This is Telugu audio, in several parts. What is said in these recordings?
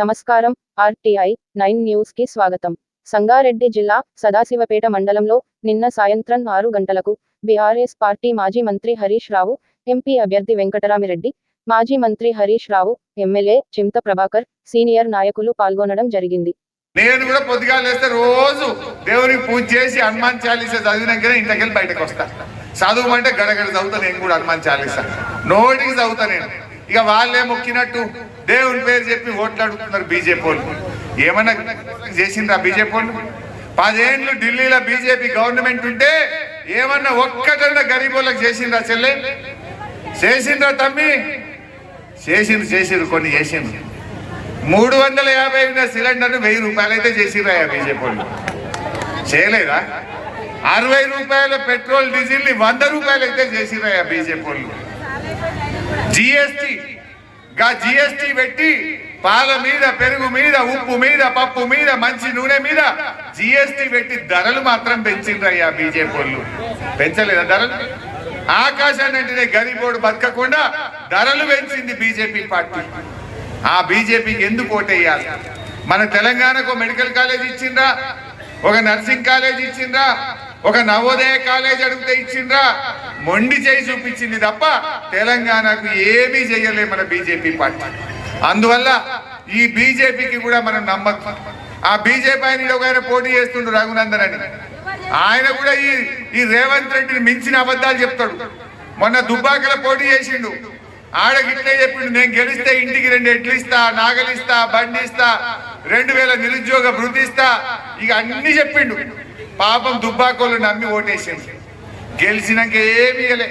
నమస్కారం ఆర్టీఐ నైన్ న్యూస్కి స్వాగతం. సంగారెడ్డి జిల్లా సదాశివపేట మండలంలో నిన్న సాయంత్రం ఆరు గంటలకు బీఆర్ఎస్ పార్టీ మాజీ మంత్రి హరీష్ రావు ఎంపీ అభ్యర్థి వెంకటరామిరెడ్డి మాజీ మంత్రి హరీష్ రావు ఎమ్మెల్యే చింత ప్రభాకర్ సీనియర్ నాయకులు పాల్గొనడం జరిగింది. నేను కూడా పొద్దుగా లేస్తే రోజు దేవునికి పూజ చేసి హనుమాన్ చాలీసా చదివినాకనే ఇంటికెళ్ళి బయటకు వస్తా. చదువు అంటే గడగడ చదువుతా నేను కూడా హనుమాన్ చాలీసా. నోటికి చదువుతా నేను. ఇక వాళ్ళే మొక్కినట్టు. దేవుని పేరు చెప్పి ఓట్లు అడుగుతున్నారు బీజేపీ వాళ్ళు. ఏమన్నా చేసిండ్రా బీజేపీ వాళ్ళు? పదేళ్ళు ఢిల్లీలో బీజేపీ గవర్నమెంట్ ఉంటే ఏమన్నా ఒక్కటన్నా గరీబ్ వాళ్ళకి చెల్లె? చేసిందా తమ్మి? చేసిండ్రు చేసిండ్రు కొన్ని చేసిండ్రు. మూడు వందల యాభై ఉన్న సిలిండర్ వెయ్యి రూపాయలు అయితే చేసిరా బీజేపీ వాళ్ళు. చేయలేదా? అరవై రూపాయల పెట్రోల్ డీజిల్ని వంద రూపాయలు అయితే చేసిరా బీజేపీ వాళ్ళు. జిఎస్టీ గా జిఎస్టి పెట్టి పాల మీద పెరుగు మీద ఉప్పు మీద పప్పు మీద మంచి నూనె మీద జిఎస్టి పెట్టి ధరలు మాత్రం పెంచిండ్రయ్యా బీజేపీ వాళ్ళు. పెంచలేదా ధరలు? ఆకాశాన్ని అంటేనే గరీబోడు బతకకుండా ధరలు పెంచింది బీజేపీ పార్టీ. ఆ బీజేపీకి ఎందుకు ఓటేయాలి? మన తెలంగాణకు మెడికల్ కాలేజ్ ఇచ్చిండ్రా ఒక నర్సింగ్ కాలేజ్ ఇచ్చిండ్రా ఒక నవోదయ కాలేజ్ అడిగితే ఇచ్చిండ్రా మొండి చేయి చూపించింది తప్ప తెలంగాణకు ఏమీ చేయలే మన బీజేపీ పార్టీ. అందువల్ల ఈ బీజేపీకి కూడా మనం నమ్మకం. ఆ బీజేపీ ఆయన ఒక ఆయన పోటీ చేస్తుండు రఘునందన్ అని ఆయన కూడా ఈ ఈ రేవంత్ రెడ్డిని మించిన అబద్ధాలు చెప్తాడు. మొన్న దుబ్బాకల పోటీ చేసిండు. ఆడ ఇట్లే చెప్పిండు నేను గెలిస్తే ఇంటికి రెండు ఎడ్లు ఇస్తా నాగలిస్తా బండి ఇస్తా రెండు వేల నిరుద్యోగ భృతి ఇస్తా. ఇక అన్ని చెప్పిండు. పాపం దుబ్బాకోళ్ళు నమ్మి ఓటేసిండు. గెలిచినాక ఏమి ఇయ్యలే.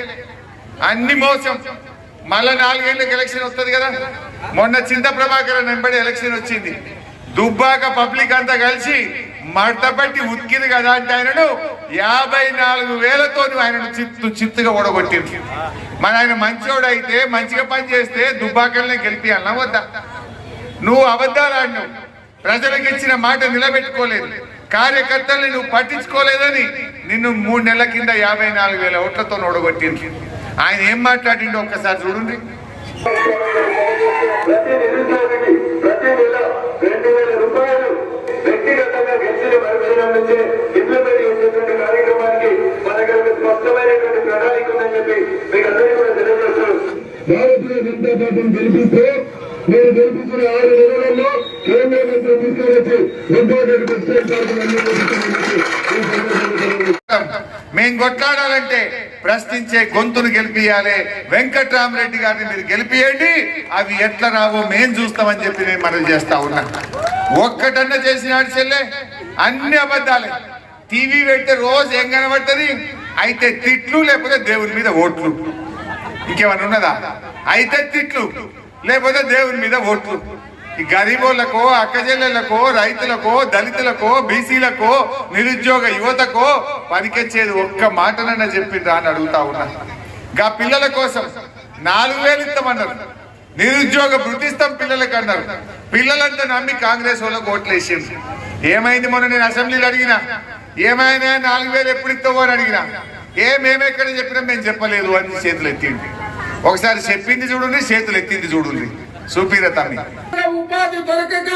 అన్ని మోసం. మళ్ళా నాలుగేళ్ళకి ఎలక్షన్ వస్తుంది కదా. మొన్న చింత ప్రభాకర్ వెంబడి ఎలక్షన్ వచ్చింది. దుబ్బాక పబ్లిక్ అంతా కలిసి మడతపట్టి ఉతికింది కదా అంటే ఆయనను యాభై నాలుగు వేలతో ఆయనను చిత్తు చిత్తుగా ఓడగొట్టింది మరి ఆయన మంచోడు అయితే మంచిగా పని చేస్తే దుబ్బాకల్నే గెలిపియాలన్నా వద్దా? నువ్వు అబద్ధాలు ఆడినావు. ప్రజలకు ఇచ్చిన మాట నిలబెట్టుకోలేదు. కార్యకర్తల్ని నువ్వు పట్టించుకోలేదని నిన్ను మూడు నెలల కింద యాభై నాలుగు వేల ఓట్లతో ఓడగొట్టింది ఆయన ఏం మాట్లాడిండో ఒక్కసారి చూడండి. ప్రణాళిక ఉందని చెప్పి మీకు అందరికీ కూడా భారతీయ జనతా పార్టీని గెలిపిస్తే మీరు గెలిపించిన ఆరు నెలలలో కేంద్ర మంత్రి తీసుకొచ్చి మేం కొట్లాడాలంటే ప్రశ్నించే గొంతును గెలిపియాలి. వెంకట్రామరెడ్డి గారిని మీరు గెలిపియండి. అవి ఎట్లా రావో మేం చూస్తామని చెప్పి నేను మనం చేస్తా ఉన్నా. ఒక్కటన్నా చేసినాడు చెల్లె అన్ని అబద్ధాలే. టీవీ పెడితే రోజు ఏం కనబడుతుంది? అయితే తిట్లు లేకపోతే దేవుని మీద ఓట్లు. ఇంకేమన్నా ఉన్నదా? అయితే తిట్లు లేకపోతే దేవుని మీద ఓట్లు. ఈ గరీబోళ్ళకో అక్కజెల్లెలకో రైతులకో దళితులకో బీసీలకో నిరుద్యోగ యువతకో పనికొచ్చేది ఒక్క మాటనన్నా చెప్పిండ్రా అని అడుగుతా ఉన్నా. గా పిల్లల కోసం నాలుగు వేలు ఇస్తామన్నారు నిరుద్యోగ వృత్తిస్తాం పిల్లలకు అన్నారు. పిల్లలంతా నమ్మి కాంగ్రెస్ వాళ్ళకు ఓట్లు ఏమైంది మొన్న నేను అసెంబ్లీలో అడిగినా? ఏమైనా నాలుగు వేలు ఎప్పుడు ఇస్తావో అని అడిగినా? ఏ మేమెక్కడ చెప్పినా మేము చెప్పలేదు అని చేతులు ఎత్తింది ఒకసారి చెప్పింది చూడండి చేతులు ఎత్తింది చూడండి. చూపిరా ఉపాధి దొరకక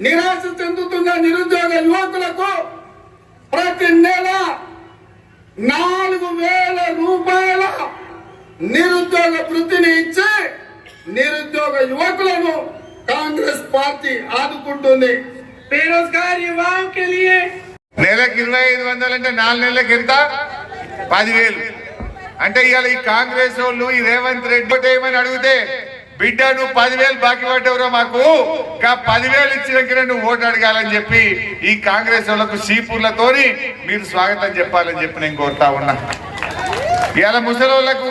నిరాశ చెందుతున్న నిరుద్యోగ యువకులకు ప్రతి నెల నాలుగు వేల రూపాయల నిరుద్యోగ వృత్తిని ఇచ్చి నిరుద్యోగ యువకులను కాంగ్రెస్ పార్టీ ఆదుకుంటుంది. బేరోజ్గారి యువాం నెలకు ఇరవై ఐదు వందలు అంటే నాలుగు నెలలకు ఎంత? పదివేలు. అంటే ఇవాళ ఈ కాంగ్రెస్ వాళ్ళు ఈ రేవంత్ రెడ్డి ఏమని అడిగితే బిడ్డ నువ్వు పదివేలు బాకీ పడ్డవురా మాకు? కా పదివేలు ఇచ్చినాకనే నువ్వు ఓటు అడగాలని చెప్పి ఈ కాంగ్రెస్ వాళ్ళకు సీపుర్లతోని మీరు స్వాగతం చెప్పాలని చెప్పి నేను కోరుతా ఉన్నా. ఇవాళ ముసలోళ్ళకు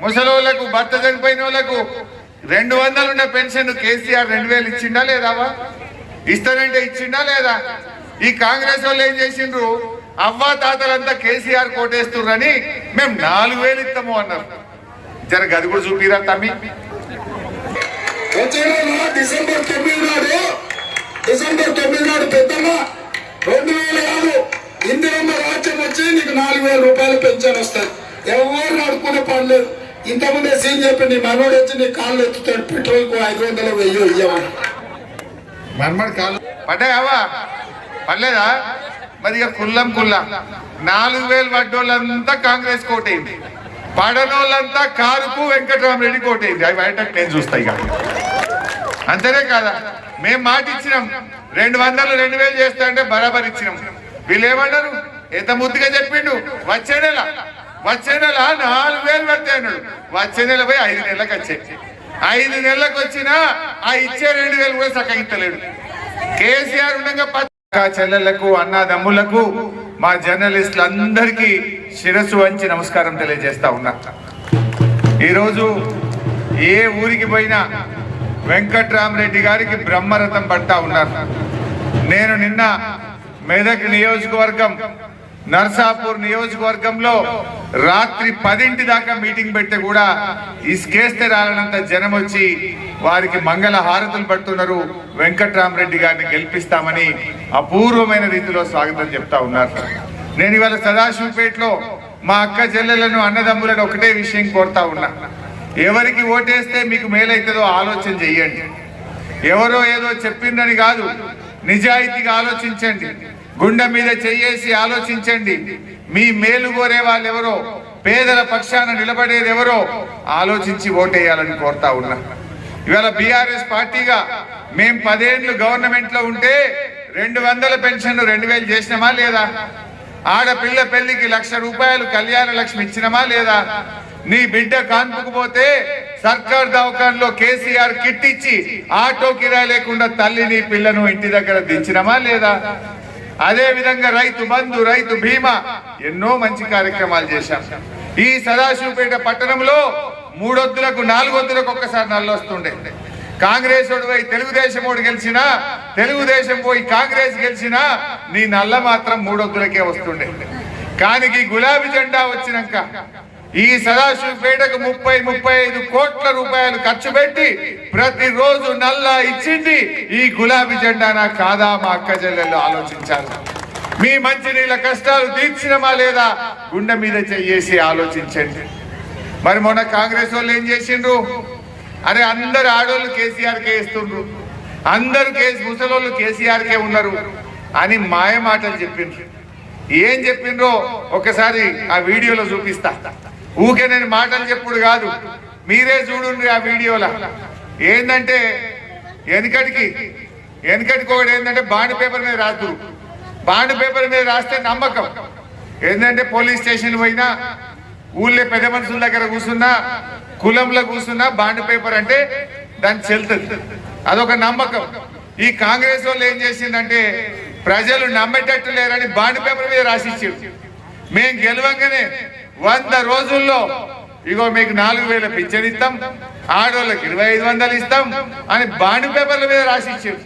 ముసలోళ్ళకు భర్త చనిపోయిన వాళ్ళకు రెండు వందలున్న పెన్షన్ కేసీఆర్ రెండు వేలు ఇచ్చిండా లేదావా ఇస్తానంటే ఇచ్చిండా లేదా? ఈ కాంగ్రెస్ వాళ్ళు ఏం చేసిండ్రు? అవ్వా తాతలంతా కేసీఆర్ కోటేస్తుర్రని మేము నాలుగు వేలు ఇస్తాము అన్నారు. జర గది కూడా చూపిరా తమ్మి. వచ్చే నెల డిసెంబర్ తొమ్మిది నాడు డిసెంబర్ తొమ్మిది నాడు పెద్దమ్మ రెండు వేల ఆరు ఇందిరమ్మ రాజ్యం వచ్చి నీకు నాలుగు వేల రూపాయలు పెన్షన్ వస్తుంది ఎవరు అడుక్కునే పడలేదు ఇంతకుముందే సీన్ చెప్పి నీ మనోడు వచ్చి నీ కాళ్ళు ఎత్తుతాడు పెట్రోల్కు ఐదు వందలు వెయ్యి ఇయ్యమని. మన్మడి కాలు పడ్డాయావా పడలేదా? మరి ఇక కుల్లం కుల్లా. నాలుగు వేలు పడ్డోళ్ళంతా కాంగ్రెస్ కోటైంది పడనోళ్ళంతా కారుకు వెంకటరామరెడ్డి కోటేది. అవి బయటకు నేను చూస్తాయి ఇక. అంతేనే కాదా? మేము మాట ఇచ్చినాం రెండు వందలు రెండు వేలు చేస్తా అంటే బరాబర్ ఇచ్చినాం. వీళ్ళు ఏమన్నారు ఎంత ముద్దుగా చెప్పిండు. వచ్చే నెల వచ్చే నెల నాలుగు వేలు పడితే అన్నాడు. వచ్చే నెల పోయి ఐదు నెలలకు వచ్చే. ఐదు నెలలకు వచ్చినా ఆ ఇచ్చే రెండు వేలు కూడా సక్కగిత్తలేడు కేసీఆర్ ఉండగా చెల్లెలకు అన్నదమ్ములకు మా జర్నలిస్టులందరికీ శిరస్సు వంచి నమస్కారం తెలియజేస్తా ఉన్నా. ఈరోజు ఏ ఊరికి పోయినా వెంకట్రామరెడ్డి గారికి బ్రహ్మరథం పడతా ఉన్నారు. నేను నిన్న మెదక్ నియోజకవర్గం నర్సాపూర్ నియోజకవర్గంలో రాత్రి పదింటి దాకా మీటింగ్ పెడితే కూడా ఇసుకేస్తే రాలనంత జనం వచ్చి వారికి మంగళ హారతులు పడుతున్నారు. వెంకట్రామరెడ్డి గారిని గెలిపిస్తామని అపూర్వమైన రీతిలో స్వాగతం చెప్తా ఉన్నారు. నేను ఇవాళ సదాశివపేటలో మా అక్క చెల్లెలను అన్నదమ్ములను ఒకటే విషయం కోరుతా ఉన్నా. ఎవరికి ఓటేస్తే మీకు మేలైతుందో ఆలోచన చెయ్యండి. ఎవరో ఏదో చెప్పిందని కాదు నిజాయితీగా ఆలోచించండి. గుండె మీద చెయ్యేసి ఆలోచించండి. మీ మేలు కోరే వాళ్ళు ఎవరో పేదల పక్షాన నిలబడేది ఎవరో ఆలోచించి ఓటేయాలని కోరుతా ఉన్నా. ఇవాళ బీఆర్ఎస్ పార్టీగా మేం పదేళ్ళు గవర్నమెంట్లో ఉంటే రెండు వందల పెన్షన్ రెండు వేలు చేసినామా లేదా? ఆడపిల్ల పెళ్ళికి లక్ష రూపాయలు కళ్యాణ లక్ష్మి ఇచ్చినమా లేదా? నీ బిడ్డ కాన్పుకు పోతే సర్కార్ దవాఖాన్లో కేసీఆర్ కిట్ ఇచ్చి ఆటో కిరాయి లేకుండా తల్లిని పిల్లను ఇంటి దగ్గర దించినమా లేదా? అదే విధంగా రైతు బంధు రైతు బీమా ఎన్నో మంచి కార్యక్రమాలు చేశాం. ఈ సదాశివపేట పట్టణంలో మూడొద్దులకు నాలుగొద్దులకు ఒక్కసారి నల్లొస్తుండే. కాంగ్రెస్ పోయి తెలుగుదేశం ఓడి గెలిచినా తెలుగుదేశం పోయి కాంగ్రెస్ గెలిచినా నీ నల్ల మాత్రం మూడొద్దులకే వస్తుండే. కానీ ఈ గులాబీ జెండా వచ్చినాక ఈ సదాశివపేటకు ముప్పై ముప్పై ఐదు కోట్ల రూపాయలు ఖర్చు పెట్టి ప్రతిరోజు నల్ల ఇచ్చింది ఈ గులాబీ జెండానా కాదా మా అక్క చెల్లెళ్ళు ఆలోచించాలి మీ మంచినీళ్ళ కష్టాలు తీర్చినమా లేదా గుండె మీద చెయ్యేసి ఆలోచించండి. మరి మొన్న కాంగ్రెస్ వాళ్ళు ఏం చేసిండ్రు? అరే అందరు ఆడోళ్ళు కేసీఆర్కే ఇస్తుండ్రు అందరు కేసు ముసలోళ్ళు కేసీఆర్కే ఉన్నారు అని మాయ మాటలు చెప్పిండ్రు. ఏం చెప్పిండ్రో ఒకసారి ఆ వీడియోలో చూపిస్తా. ఊకే నేను మాటలు చెప్పుడు కాదు. మీరే చూడండి ఆ వీడియోలో. ఏంటంటే వెనకటికి వెనకటికి ఒకటి ఏంటంటే బాండ్ పేపర్ మీద రాదు బాండ్ పేపర్ మీద రాస్తే నమ్మకం. ఏంటంటే పోలీస్ స్టేషన్ పోయినా ఊళ్ళో పెద్ద మనుషుల దగ్గర కూర్చున్నా కులంలో కూర్చున్నా బాండ్ పేపర్ అంటే దాన్ని చెల్తుంది అదొక నమ్మకం. ఈ కాంగ్రెస్ వాళ్ళు ఏం చేసిందంటే ప్రజలు నమ్మేటట్టు లేరని బాండ్ పేపర్ మీద రాసిచ్చారు మేము గెలవంగానే వంద రోజుల్లో ఇగో మీకు నాలుగు వేల పింఛన్ ఇస్తాం ఆడోళ్ళకి ఇరవై ఐదు వందలు ఇస్తాం అని బాండ్ పేపర్ల మీద రాసిచ్చారు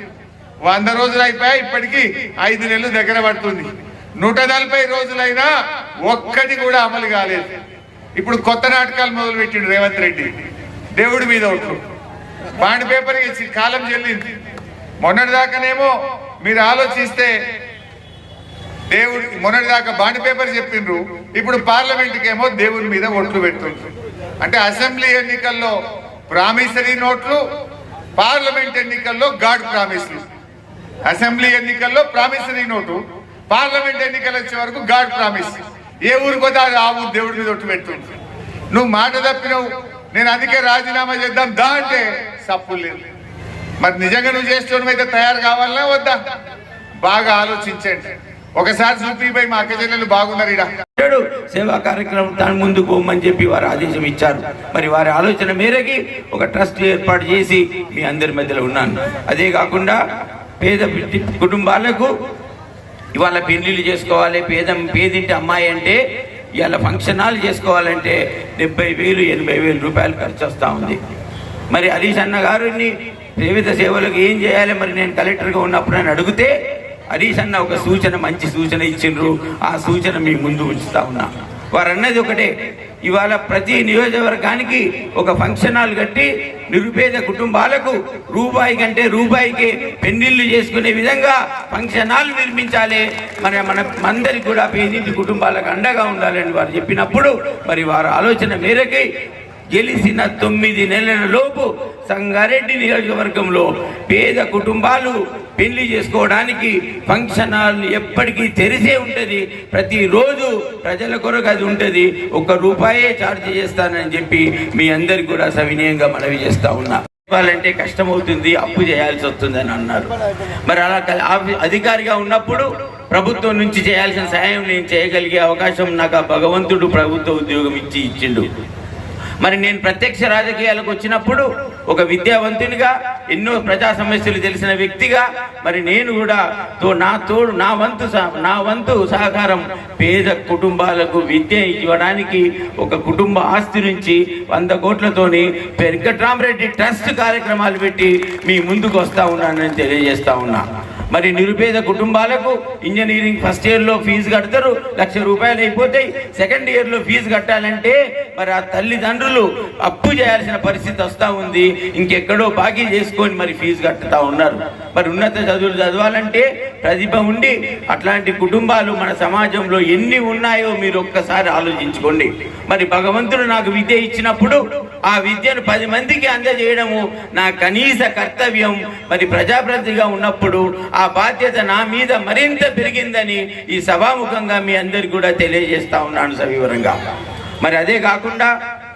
వంద రోజులు అయిపోయా ఇప్పటికి ఐదు నెలలు దగ్గర పడుతుంది. నూట నలభై రోజులైనా ఒక్కటి కూడా అమలు కాలేదు. ఇప్పుడు కొత్త నాటకాలు మొదలు పెట్టిండు రేవంత్ రెడ్డి. దేవుడి మీద ఒట్లు బాండ్ పేపర్ ఇచ్చి కాలం చెల్లింది. మొన్నటిదాకానేమో మీరు ఆలోచిస్తే దేవుడి మొన్నటి దాకా బాండ్ పేపర్ చెప్పిండ్రు. ఇప్పుడు పార్లమెంట్కి ఏమో మీద ఓట్లు పెడుతుండ్రు. అంటే అసెంబ్లీ ఎన్నికల్లో ప్రామిసరీ నోట్లు పార్లమెంట్ ఎన్నికల్లో గాడ్ ప్రామిస్లు అసెంబ్లీ ఎన్నికల్లో ప్రామిసరీ నోటు పార్లమెంట్ ఎన్నికలు వచ్చే వరకు గాడ్ ప్రామిస్ ఏ ఊరికి పోతే ఆ ఊరు దేవుడి మీద ఒట్టు పెడుతుంది. నువ్వు మాట తప్పినవు. నేను అందుకే రాజీనామా చేద్దాం దా అంటే సప్పులు లేదు మరి నిజంగా నువ్వు చేసిన అయితే తయారు కావాలన్నా వద్దా? బాగా ఆలోచించండి. ఒకసారి చూపిపోయి మా అక్క చెల్లెలు బాగున్నారు ఇక్కడ అంటాడు సేవా కార్యక్రమం దాని ముందుకు పోమని చెప్పి వారు ఆదేశం ఇచ్చారు. మరి వారి ఆలోచన మేరకి ఒక ట్రస్ట్ ఏర్పాటు చేసి మీ అందరి మధ్యలో ఉన్నాను. అదే కాకుండా పేద కుటుంబాలకు ఇవాళ పెళ్ళిళ్ళు చేసుకోవాలి పేద పేదింటి అమ్మాయి అంటే ఇవాళ ఫంక్షన్ హాల్ చేసుకోవాలంటే డెబ్బై వేలు ఎనభై వేలు రూపాయలు ఖర్చు వస్తూ ఉంది. మరి హరీష్ అన్న గారిని వివిధ సేవలకు ఏం చేయాలి? మరి నేను కలెక్టర్గా ఉన్నప్పుడు అని అడిగితే హరీష్ అన్న ఒక సూచన మంచి సూచన ఇచ్చిండ్రు. ఆ సూచన మీ ముందు ఉంచుతా ఉన్నా. వారు అన్నది ఒకటే. ఇవాళ ప్రతి నియోజకవర్గానికి ఒక ఫంక్షన్ హాల్ కట్టి నిరుపేద కుటుంబాలకు రూపాయి కంటే రూపాయికి పెళ్ళిళ్ళు చేసుకునే విధంగా ఫంక్షన్ హాల్ నిర్మించాలి. మన మన అందరికి కూడా పేదింటి కుటుంబాలకు అండగా ఉండాలని వారు చెప్పినప్పుడు మరి వారి ఆలోచన మేరకి గెలిచిన తొమ్మిది నెలల లోపు సంగారెడ్డి నియోజకవర్గంలో పేద కుటుంబాలు పెళ్ళి చేసుకోవడానికి ఫంక్షన్ హాల్ ఎప్పటికీ తెరిసే ఉంటుంది. ప్రతిరోజు ప్రజల కొరకు అది ఉంటుంది. ఒక్క రూపాయే ఛార్జ్ చేస్తానని చెప్పి మీ అందరికి కూడా సవినయంగా మనవి చేస్తా ఉన్నా. చెప్పాలంటే కష్టమవుతుంది అప్పు చేయాల్సి వస్తుందని అన్నారు. మరి అలా అధికారిగా ఉన్నప్పుడు ప్రభుత్వం నుంచి చేయాల్సిన సహాయం నేను చేయగలిగే అవకాశం నాకు ఆ భగవంతుడు ప్రభుత్వ ఉద్యోగం ఇచ్చి ఇచ్చిండు. మరి నేను ప్రత్యక్ష రాజకీయాలకు వచ్చినప్పుడు ఒక విద్యావంతునిగా ఎన్నో ప్రజా సమస్యలు తెలిసిన వ్యక్తిగా మరి నేను కూడా తో నా తోడు నా వంతు సహ- నా వంతు సహకారం పేద కుటుంబాలకు విద్య ఇవ్వడానికి ఒక కుటుంబ ఆస్తి నుంచి వంద కోట్లతోని వెంకట్రామరెడ్డి ట్రస్ట్ కార్యక్రమాలు పెట్టి మీ ముందుకు వస్తా ఉన్నానని తెలియజేస్తా ఉన్నా. మరి నిరుపేద కుటుంబాలకు ఇంజనీరింగ్ ఫస్ట్ ఇయర్లో ఫీజు కడతారు లక్ష రూపాయలు అయిపోతాయి. సెకండ్ ఇయర్లో ఫీజు కట్టాలంటే మరి ఆ తల్లిదండ్రులు అప్పు చేయాల్సిన పరిస్థితి వస్తూ ఉంది. ఇంకెక్కడో బాకీ చేసుకొని మరి ఫీజు కట్టుతూ ఉన్నారు. మరి ఉన్నత చదువులు చదవాలంటే ప్రతిభ ఉండి అట్లాంటి కుటుంబాలు మన సమాజంలో ఎన్ని ఉన్నాయో మీరు ఒక్కసారి ఆలోచించుకోండి. మరి భగవంతుడు నాకు విద్య ఇచ్చినప్పుడు ఆ విద్యను పది మందికి అందజేయడము నా కనీస కర్తవ్యం. మరి ప్రజాప్రతిగా ఉన్నప్పుడు ఆ బాధ్యత నా మీద మరింత పెరిగిందని ఈ సభాముఖంగా మీ అందరికి కూడా తెలియజేస్తా ఉన్నాను సవివరంగా. మరి అదే కాకుండా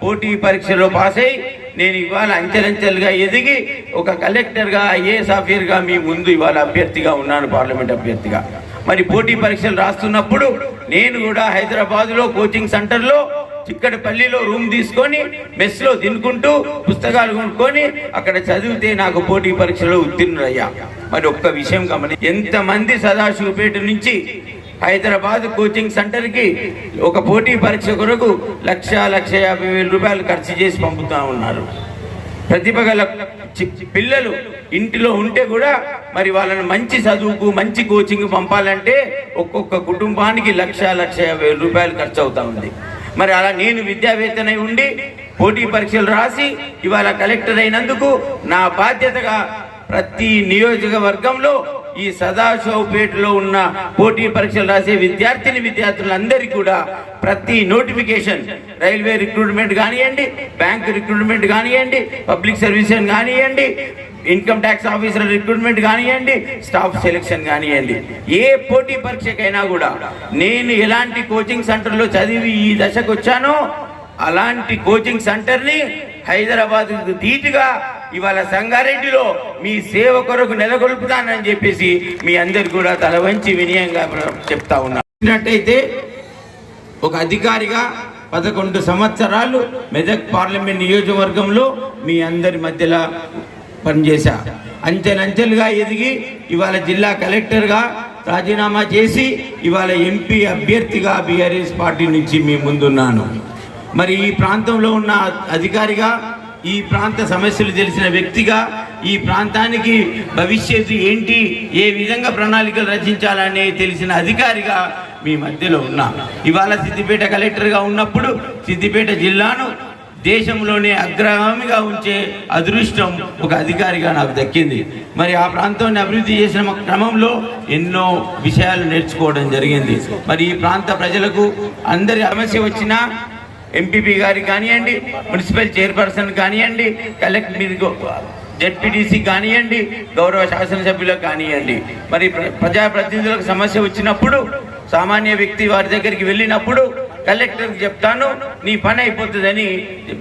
పోటీ పరీక్షలో పాస్ అయి నేను ఇవాళ అంచెలంచెలుగా ఎదిగి ఒక కలెక్టర్గా ఐఏఎస్ ఆఫీసర్గా మీ ముందు ఇవాళ అభ్యర్థిగా ఉన్నాను పార్లమెంట్ అభ్యర్థిగా. మరి పోటీ పరీక్షలు రాస్తున్నప్పుడు నేను కూడా హైదరాబాద్లో కోచింగ్ సెంటర్లో చిక్కడపల్లిలో రూమ్ తీసుకొని మెస్లో తినుకుంటూ పుస్తకాలు కొనుక్కొని అక్కడ చదివితే నాకు పోటీ పరీక్షలో ఉత్తీర్ణులయ్యా మరి ఒక్క విషయం గమని ఎంతమంది సదాశివపేట నుంచి హైదరాబాద్ కోచింగ్ సెంటర్కి ఒక పోటీ పరీక్ష కొరకు లక్ష లక్ష యాభై వేల రూపాయలు ఖర్చు చేసి పంపుతా ఉన్నారు. ప్రతిభ గల చి- పిల్లలు ఇంటిలో ఉంటే కూడా మరి వాళ్ళని మంచి చదువుకు మంచి కోచింగ్ పంపాలంటే ఒక్కొక్క కుటుంబానికి లక్ష లక్ష యాభై రూపాయలు ఖర్చు అవుతా ఉంది. మరి అలా నేను విద్యావేత్తనై ఉండి పోటీ పరీక్షలు రాసి ఇవాళ కలెక్టర్ అయినందుకు నా బాధ్యతగా ప్రతి నియోజకవర్గంలో ఈ సదాశివపేటలో ఉన్న పోటీ పరీక్షలు రాసే విద్యార్థిని విద్యార్థులందరికీ కూడా ప్రతి నోటిఫికేషన్ రైల్వే రిక్రూట్మెంట్ కానివ్వండి బ్యాంక్ రిక్రూట్మెంట్ కానివ్వండి పబ్లిక్ సర్వీస్ కానివ్వండి ఇన్కమ్ ట్యాక్స్ ఆఫీసర్ రిక్రూట్మెంట్ కానివ్వండి స్టాఫ్ సెలెక్షన్ కానివ్వండి. ఏ పోటీ పరీక్షకైనా కూడా నేను ఎలాంటి కోచింగ్ సెంటర్లో చదివి ఈ దశకు వచ్చానో అలాంటి కోచింగ్ సెంటర్ని హైదరాబాద్ ధీటుగా ఇవాళ సంగారెడ్డిలో మీ సేవ కొరకు నెలకొల్పుతానని చెప్పేసి మీ అందరు కూడా తల వంచి వినయంగా చెప్తా ఉన్నట్టయితే ఒక అధికారిగా పదకొండు సంవత్సరాలు మెదక్ పార్లమెంట్ నియోజకవర్గంలో మీ అందరి మధ్యలో పనిచేశా. అంచెలంచెలుగా ఎదిగి ఇవాళ జిల్లా కలెక్టర్గా రాజీనామా చేసి ఇవాళ ఎంపీ అభ్యర్థిగా బీఆర్ఎస్ పార్టీ నుంచి మీ ముందున్నాను. మరి ఈ ప్రాంతంలో ఉన్న అధికారిగా ఈ ప్రాంత సమస్యలు తెలిసిన వ్యక్తిగా ఈ ప్రాంతానికి భవిష్యత్తు ఏంటి ఏ విధంగా ప్రణాళికలు రచించాలనే తెలిసిన అధికారిగా మీ మధ్యలో ఉన్నా. ఇవాళ సిద్దిపేట కలెక్టర్గా ఉన్నప్పుడు సిద్దిపేట జిల్లాను దేశంలోనే అగ్రగామిగా ఉంచే అదృష్టం ఒక అధికారిగా నాకు దక్కింది. మరి ఆ ప్రాంతాన్ని అభివృద్ధి చేసిన క్రమంలో ఎన్నో విషయాలు నేర్చుకోవడం జరిగింది. మరి ఈ ప్రాంత ప్రజలకు అందరి సమస్య వచ్చినా ఎంపీపీ గారికి కానివ్వండి మున్సిపల్ చైర్పర్సన్ కానివ్వండి కలెక్టర్ మీరు జెడ్పీటీసీ కానివ్వండి గౌరవ శాసనసభ్యులకు కానివ్వండి. మరి ప్ర- ప్రజాప్రతినిధులకు సమస్య వచ్చినప్పుడు సామాన్య వ్యక్తి వారి దగ్గరికి వెళ్ళినప్పుడు కలెక్టర్కి చెప్తాను నీ పని అయిపోతుందని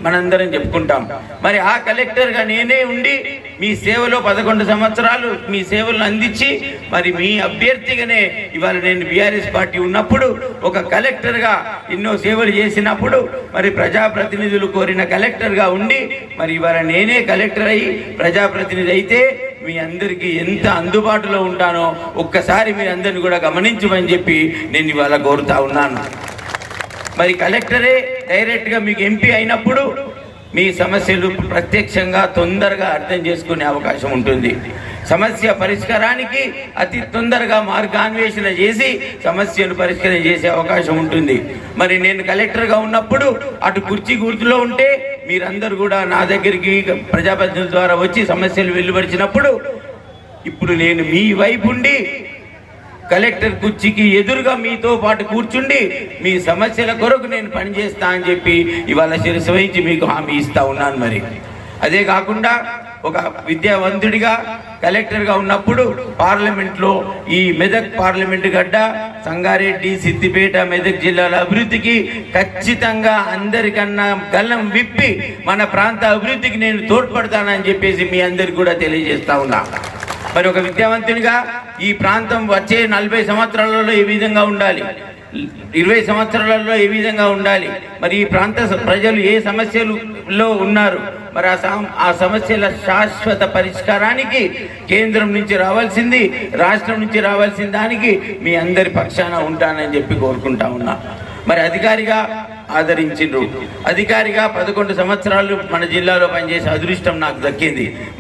మనందరం చెప్పుకుంటాం. మరి ఆ కలెక్టర్గా నేనే ఉండి మీ సేవలో పదకొండు సంవత్సరాలు మీ సేవలను అందించి మరి మీ అభ్యర్థిగానే ఇవాళ నేను బీఆర్ఎస్ పార్టీ ఉన్నప్పుడు ఒక కలెక్టర్గా ఎన్నో సేవలు చేసినప్పుడు మరి ప్రజాప్రతినిధులు కోరిన కలెక్టర్గా ఉండి మరి ఇవాళ నేనే కలెక్టర్ అయ్యి ప్రజాప్రతినిధి అయితే మీ అందరికీ ఎంత అందుబాటులో ఉంటానో ఒక్కసారి మీ అందరిని కూడా గమనించమని చెప్పి నేను ఇవాళ కోరుతా ఉన్నాను. మరి కలెక్టరే డైరెక్ట్గా మీకు ఎంపీ అయినప్పుడు మీ సమస్యలు ప్రత్యక్షంగా తొందరగా అర్థం చేసుకునే అవకాశం ఉంటుంది. సమస్య పరిష్కారానికి అతి తొందరగా మార్గాన్వేషణ చేసి సమస్యను పరిష్కారం చేసే అవకాశం ఉంటుంది. మరి నేను కలెక్టర్గా ఉన్నప్పుడు అటు కుర్చీ గుర్తులో ఉంటే మీరందరూ కూడా నా దగ్గరికి ప్రజాప్రతినిధుల ద్వారా వచ్చి సమస్యలు వెలువరిచినప్పుడు ఇప్పుడు నేను మీ వైపు ఉండి కలెక్టర్ కుర్చీకి ఎదురుగా మీతో పాటు కూర్చుండి మీ సమస్యల కొరకు నేను పనిచేస్తా అని చెప్పి ఇవాళ శిరసు వహించి మీకు హామీ ఇస్తా ఉన్నాను మరి. అదే కాకుండా ఒక విద్యావంతుడిగా కలెక్టర్గా ఉన్నప్పుడు పార్లమెంట్లో ఈ మెదక్ పార్లమెంటు గడ్డ సంగారెడ్డి సిద్దిపేట మెదక్ జిల్లాల అభివృద్ధికి ఖచ్చితంగా అందరికన్నా గల్లం విప్పి మన ప్రాంత అభివృద్ధికి నేను తోడ్పడతానని చెప్పేసి మీ అందరికి కూడా తెలియజేస్తా ఉన్నా. మరి ఒక విద్యావంతునిగా ఈ ప్రాంతం వచ్చే నలభై సంవత్సరాలలో ఏ విధంగా ఉండాలి? ఇరవై సంవత్సరాలలో ఏ విధంగా ఉండాలి? మరి ఈ ప్రాంత ప్రజలు ఏ సమస్యలలో ఉన్నారు? మరి ఆ ఆ సమస్యల శాశ్వత పరిష్కారానికి కేంద్రం నుంచి రావాల్సింది రాష్ట్రం నుంచి రావాల్సిన దానికి మీ అందరి పక్షాన ఉంటానని చెప్పి కోరుకుంటా ఉన్నా. మరి అధికారిగా ఆదరించిండ్రు. అధికారిగా పదకొండు సంవత్సరాలు మన జిల్లాలో పనిచేసే అదృష్టం నాకు దక్కింది. మరి